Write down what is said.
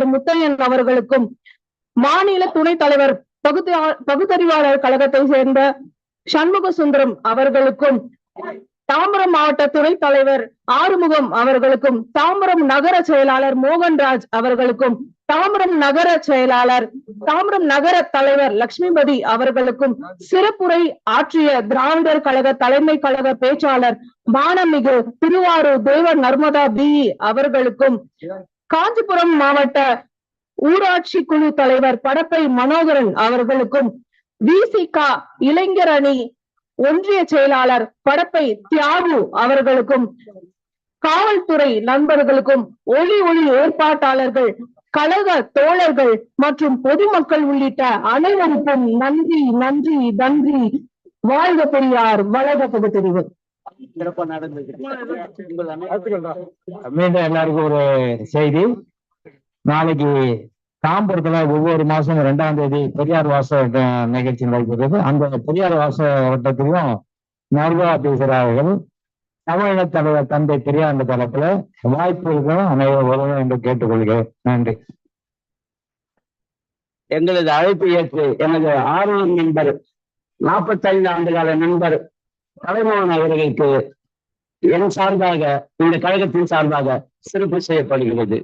தலைவர் முத்தையன் அவர்களுக்கும் மாநில துணைத் தலைவர் பகுதி பகுத்தறிவாளர் கழகத்தை சேர்ந்த சண்முக சுந்தரம் அவர்களுக்கும் தாம்பரம் மாவட்ட துணைத் தலைவர் ஆறுமுகம் அவர்களுக்கும் தாம்பரம் நகர செயலாளர் மோகன்ராஜ் அவர்களுக்கும் தாம்பரம் நகர செயலாளர் தாம்பரம் நகர தலைவர் லட்சுமிபதி அவர்களுக்கும் சிறப்புரை ஆற்றிய திராவிடர் கழக தலைமை கழக பேச்சாளர் மானமிகு திருவாரூர் தேவ நர்மதா பி. அவர்களுக்கும் காஞ்சிபுரம் மாவட்ட ஊராட்சி குழு தலைவர் படப்பை மனோகரன் அவர்களுக்கும் இளைஞர் அணி ஒன்றிய செயலாளர் படப்பை தியாகு அவர்களுக்கும் காவல்துறை நண்பர்களுக்கும் ஒளி ஒளி ஏற்பாட்டாளர்கள் கழக தோழர்கள் மற்றும் பொதுமக்கள் உள்ளிட்ட அனைவருக்கும் நன்றி நன்றி நன்றி. வாழ்க பெரியார் வளர்க பகுத்தறிவு சிறப்பா மீண்டும் எல்லாருக்கும் ஒரு செய்தி. நாளைக்கு தாம்பரத்துல ஒவ்வொரு மாசம் ரெண்டாம் தேதி பெரியார் வாச நிகழ்ச்சி நடைபெறுகிறது. அந்த பெரியார் வாச வட்டத்திலும் நர்வா பேசுகிறார்கள் தமிழக தலைவர் தந்தை பெரியார் என்ற தளத்துல வாய்ப்பு இருக்கும் அனைவரும் வருவோம் என்று கேட்டுக்கொள்கிறேன். நன்றி. எங்களது அழைப்பு ஏற்று எனது ஆர்வம் நண்பர் நாற்பத்தைந்து ஆண்டு கால நண்பர் தலைமோகன் அவர்களுக்கு என் சார்பாக இந்த கழகத்தின் சார்பாக சிறப்பு செய்யப்படுகிறது.